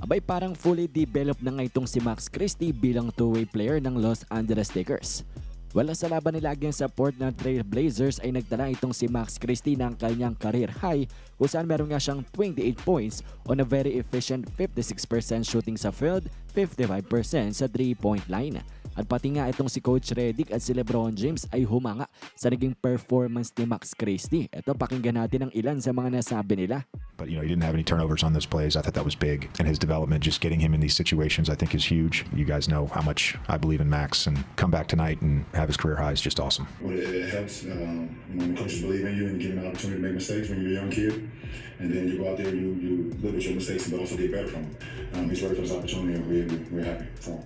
Abay parang fully developed na nga itong si Max Christie bilang two-way player ng Los Angeles Lakers. Wala sa laban nila against sa Portland Trail Blazers ay nagdala itong si Max Christie ng kanyang career high kung saan meron nga siyang 28 points on a very efficient 56% shooting sa field, 55% sa 3-point line. At pati nga itong si Coach Redick at si Lebron James ay humanga sa naging performance ni Max Christie. Ito pakinggan natin ang ilan sa mga nasabi nila. But you know, he didn't have any turnovers on those plays. I thought that was big. And his development, just getting him in these situations, I think is huge. You guys know how much I believe in Max and come back tonight and have his career high is just awesome. Well, it, it helps um, when the coaches believe in you and you give them an opportunity to make mistakes when you're a young kid, and then you go out there, you you live with your mistakes, but also get better from them. Um, he's ready for this opportunity, and we're, we're happy for him.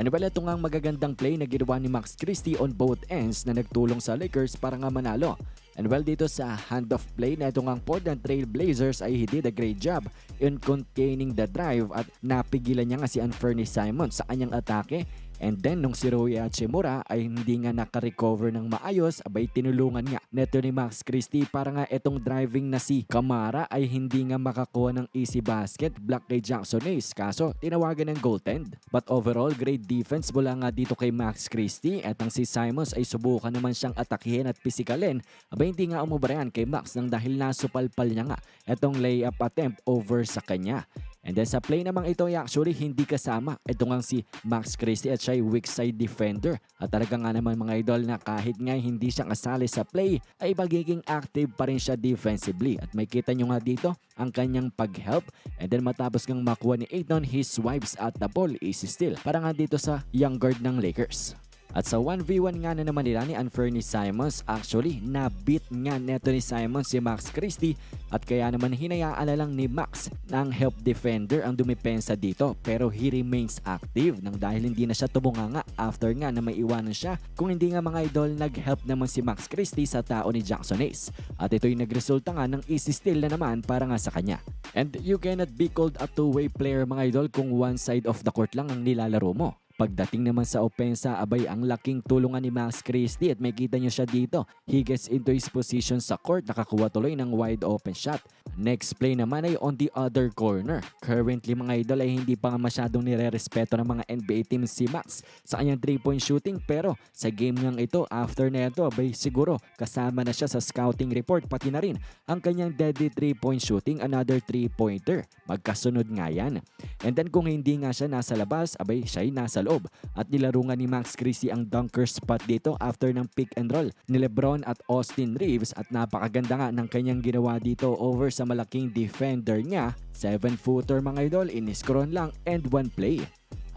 And well, ito nga ang magagandang play na ginawa ni Max Christie on both ends na nagtulong sa Lakers para nga manalo. And well, dito sa handoff play na ito nga ang Portland Trail Blazers ay he did a great job in containing the drive at napigilan niya nga si Anferny Simon sa kanyang atake And then nung si Rui Hachimura ay hindi nga nakarecover ng maayos, abay tinulungan nga neto ni Max Christie para nga etong driving na si Kamara ay hindi nga makakuha ng easy basket block kay Jackson Ace kaso tinawagan ng goaltend. But overall, great defense mula nga dito kay Max Christie at ang si Simons ay subukan naman siyang atakihin at pisikalin. Abay hindi nga umubrayan kay Max nang dahil nasupalpal niya nga etong layup attempt over sa kanya. And then sa play namang ito ay actually hindi kasama. Ito nga si Max Christie at siya ay weak side defender. At talaga nga naman mga idol na kahit nga hindi siya kasali sa play ay magiging active pa rin siya defensively. At may kita nyo nga dito ang kanyang pag-help. And then matapos ngang makuha ni Aiton his wipes at the ball easy steal. Para nga dito sa young guard ng Lakers. At sa 1v1 nga na naman nila ni Anferny Simons, actually, nabit nga neto ni Simons si Max Christie at kaya naman hinayaan na lang ni Max ng help defender ang dumipensa dito pero he remains active nang dahil hindi na siya tumunganga after nga na may iwanan siya kung hindi nga mga idol nag-help naman si Max Christie sa tao ni Jackson Ace at ito'y nagresulta nga ng easy steal na naman para nga sa kanya. And you cannot be called a two-way player mga idol kung one side of the court lang ang nilalaro mo. Pagdating naman sa opensa, abay ang laking tulungan ni Max Christie at may kita niyo siya dito. He gets into his position sa court, nakakuha tuloy ng wide open shot. Next play naman ay on the other corner. Currently mga idol ay hindi pa nga masyadong nire-respeto ng mga NBA teams si Max sa kanyang 3-point shooting pero sa game niyang ito, after na ito, abay siguro kasama na siya sa scouting report pati na rin ang kanyang deadly 3-point shooting, another 3-pointer. Magkasunod nga yan. And then kung hindi nga siya nasa labas, abay siya ay nasa loob. At nilaro nga ni Max Christie ang dunker spot dito after ng pick and roll ni Lebron at Austin Reeves at napakaganda nga ng kanyang ginawa dito over sa malaking defender niya. 7-footer mga idol, iniskron lang and one play.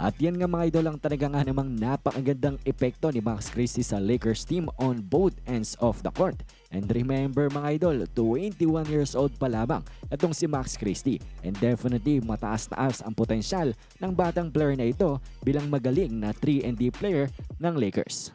At yan nga mga idol ang talaga nga namang napakagandang epekto ni Max Christie sa Lakers team on both ends of the court. And remember mga idol, 21 years old pa lamang itong si Max Christie. And definitely mataas-taas ang potensyal ng batang player na ito bilang magaling na 3 and D player ng Lakers.